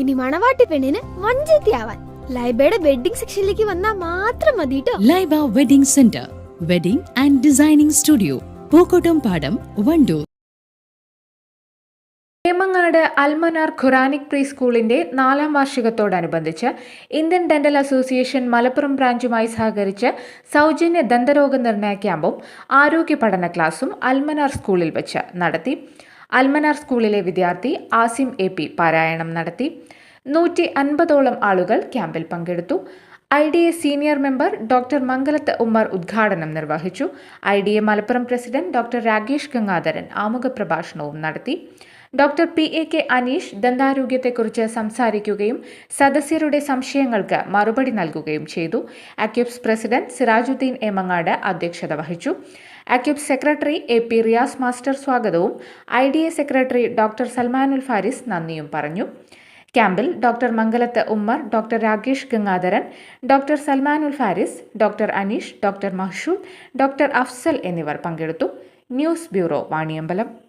ഇനി മണവാട്ടി പെണ്ണിന് വഞ്ചത്തിയാവാൻ ലൈബയുടെ വെഡിങ് സെക്ഷനിലേക്ക് വന്നാൽ മാത്രം മതി ട്ടോ. Laiba wedding centre wedding and designing studio Pookkottumpadam Wandoor. Nemangad Al Manar Quranic pre സ്കൂളിന്റെ നാലാം വാർഷികത്തോടനുബന്ധിച്ച് ഇന്ത്യൻ ഡെന്റൽ അസോസിയേഷൻ മലപ്പുറം ബ്രാഞ്ചുമായി സഹകരിച്ച് സൗജന്യ ദന്തരോഗ നിർണയ ക്യാമ്പും ആരോഗ്യ പഠന ക്ലാസും അൽമനാർ സ്കൂളിൽ വെച്ച് നടത്തി. അൽമനാർ സ്കൂളിലെ വിദ്യാർത്ഥി ആസിം എ പി പാരായണം നടത്തി. നൂറ്റി അൻപതോളം ആളുകൾ ക്യാമ്പിൽ പങ്കെടുത്തു. I D A senior member doctor Mangalath Ummer ഉദ്ഘാടനം നിർവഹിച്ചു. I D A Malappuram president doctor Rakesh Gangadharan ആമുഖ പ്രഭാഷണവും നടത്തി. Doctor P A K Aneesh ദന്താരോഗ്യത്തെക്കുറിച്ച് സംസാരിക്കുകയും സദസ്യരുടെ സംശയങ്ങൾക്ക് മറുപടി നൽകുകയും ചെയ്തു. അക്യൂബ്സ് പ്രസിഡന്റ് സിറാജുദ്ദീൻ എമങ്ങാട് അധ്യക്ഷത വഹിച്ചു. അക്യൂബ്സ് secretary A P Riyas master സ്വാഗതവും I D A secretary doctor Salmanul Faris നന്ദിയും പറഞ്ഞു. ക്യാമ്പിൽ doctor Mangalath Ummer doctor Rakesh Gangadharan doctor Salmanul Faris doctor Aneesh doctor Mahshood doctor Afsal എന്നിവർ പങ്കെടുത്തു. News bureau Vaniyambalam.